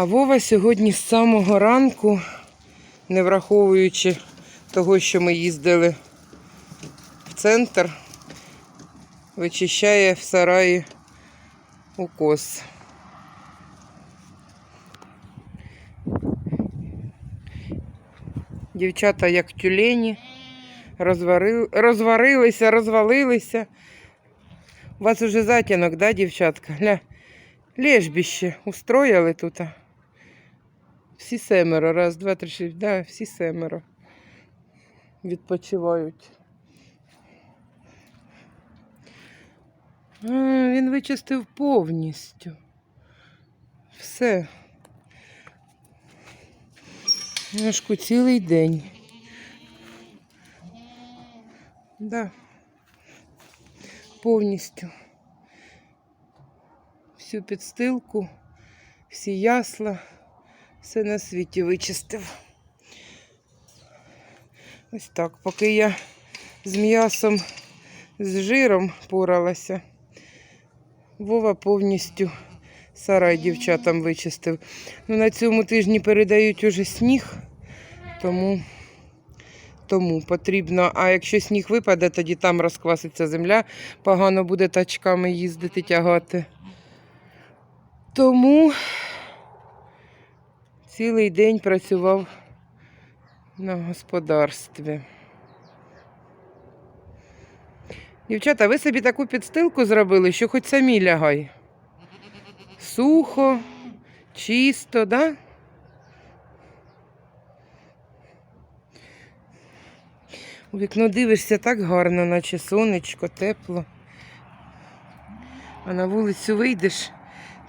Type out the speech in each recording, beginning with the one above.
А Вова сьогодні з самого ранку, не враховуючи того, що ми їздили в центр, вичищає в сараї укос. Дівчата як тюлені, розварили, розварилися, розвалилися. У вас уже затінок, да, дівчатка? Гля, лежбище устроїли тут. Всі семеро, раз, два, три, шість, да, всі семеро відпочивають. Він вичистив повністю. Все. Ножку цілий день. Да. Повністю. Всю підстилку, всі ясла, все на світі вичистив. Ось так, поки я з м'ясом, з жиром поралася, Вова повністю сарай дівчатам вичистив. Ну, на цьому тижні передають уже сніг, тому, тому потрібно. А якщо сніг випаде, тоді там розкваситься земля, погано буде тачками їздити, тягати. Тому цілий день працював на господарстві. Дівчата, ви собі таку підстилку зробили, що хоч самі лягай. Сухо, чисто, да? У вікно дивишся так гарно, наче сонечко, тепло. А на вулицю вийдеш,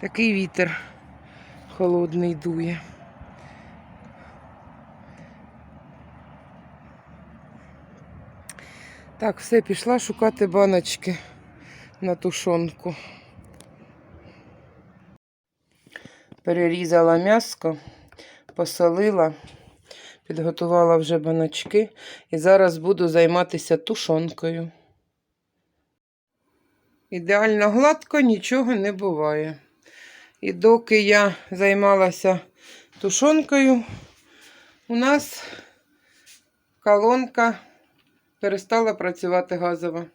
такий вітер холодний дує. Так, все, пішла шукати баночки на тушонку. Перерізала м'яско, посолила, підготувала вже баночки і зараз буду займатися тушонкою. Ідеально гладко нічого не буває. І доки я займалася тушонкою, у нас колонка перестала працювати газова.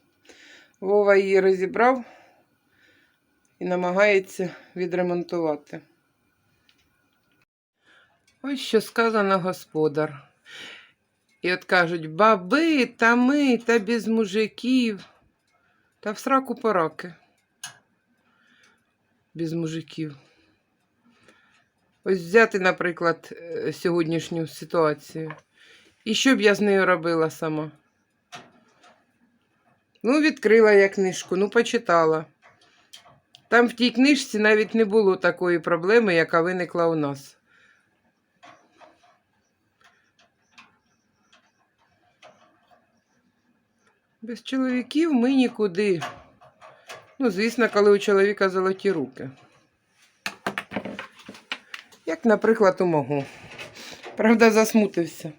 Вова її розібрав і намагається відремонтувати. Ось що сказано господар. І от кажуть, баби та ми, та без мужиків. Та в сраку пораки. Без мужиків. Ось взяти, наприклад, е, сьогоднішню ситуацію. І що б я з нею робила сама? Ну, відкрила я книжку, ну, почитала. Там в тій книжці навіть не було такої проблеми, яка виникла у нас. Без чоловіків ми нікуди. Ну, звісно, коли у чоловіка золоті руки. Як, наприклад, у мого. Правда, засмутився.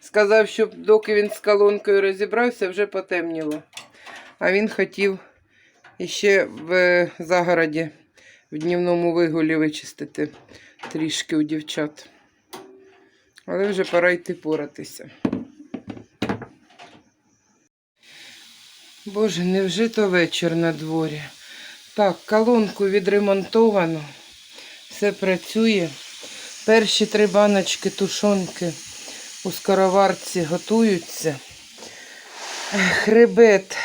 Сказав, що доки він з колонкою розібрався, вже потемніло. А він хотів іще в загороді, в днівному вигулі вичистити трішки у дівчат. Але вже пора йти поратися. Боже, невже то вечір на дворі? Так, колонку відремонтовано. Все працює. Перші три баночки тушонки у скороварці готуються. Хребет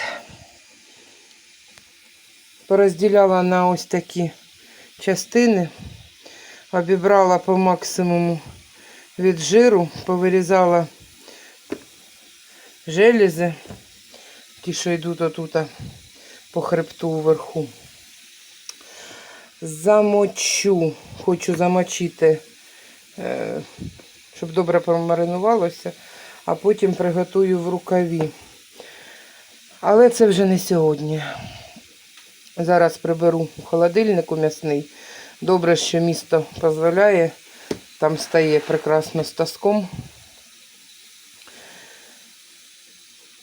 порозділяла на ось такі частини, обібрала по максимуму від жиру, повирізала желізи, ті, що йдуть отут по хребту вверху. Замочу, хочу замочити, е, щоб добре промаринувалося, а потім приготую в рукаві. Але це вже не сьогодні. Зараз приберу у холодильнику м'ясний. Добре, що місто дозволяє. Там стає прекрасно з таском.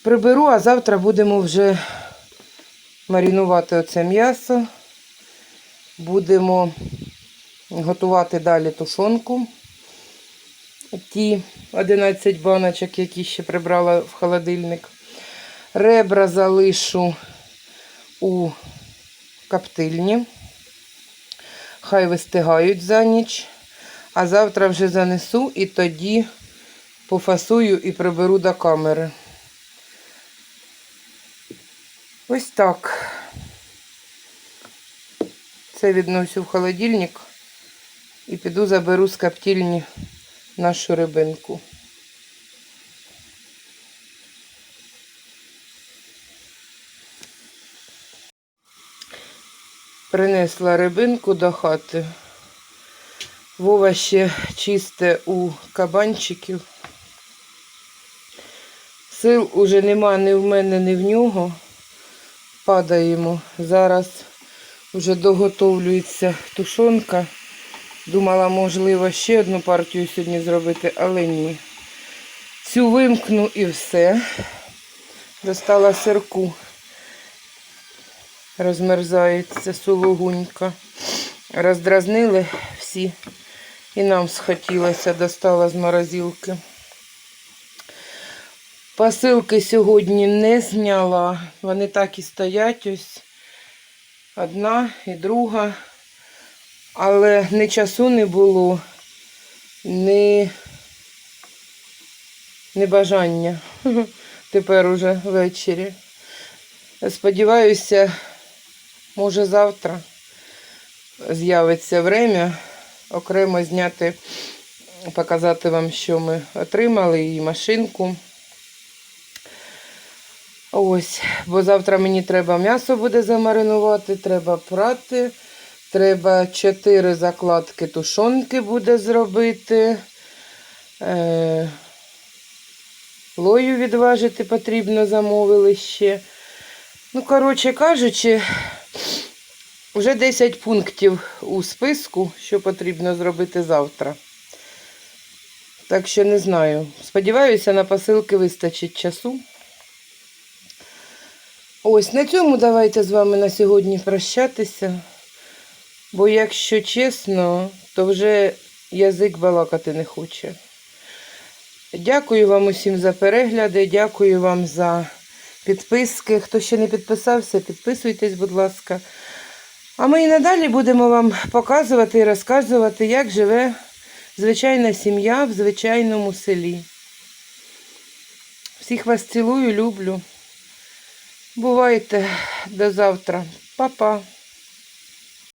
Приберу, а завтра будемо вже маринувати оце м'ясо. Будемо готувати далі тушонку. Ті 11 баночок, які ще прибрала в холодильник. Ребра залишу у коптильні. Хай вистигають за ніч. А завтра вже занесу і тоді пофасую і приберу до камери. Ось так. Це відносю в холодильник і піду заберу з коптильні нашу рибинку. Принесла рибинку до хати. Вова ще чисте у кабанчиків. Сил уже нема ні в мене, ні в нього. Падаємо. Зараз вже доготовлюється тушонка. Думала, можливо, ще одну партію сьогодні зробити, але ні. Цю вимкну і все. Достала сирку. Розмерзається сулугунька. Роздразнили всі. І нам схотілося, достала з морозилки. Посилки сьогодні не зняла. Вони так і стоять ось. Одна і друга. Але ні часу не було, ні, ні бажання. Тепер уже ввечері. Сподіваюся, може завтра з'явиться время окремо зняти, показати вам, що ми отримали, і машинку. Ось, бо завтра мені треба м'ясо буде замаринувати, треба прати. Треба 4 закладки тушонки буде зробити. Е, лою відважити потрібно, замовили ще. Ну, коротше кажучи, вже 10 пунктів у списку, що потрібно зробити завтра. Так що не знаю. Сподіваюся, на посилки вистачить часу. Ось на цьому давайте з вами на сьогодні прощатися. Бо, якщо чесно, то вже язик балакати не хоче. Дякую вам усім за перегляди, дякую вам за підписки. Хто ще не підписався, підписуйтесь, будь ласка. А ми і надалі будемо вам показувати і розказувати, як живе звичайна сім'я в звичайному селі. Всіх вас цілую, люблю. Бувайте до завтра. Па-па.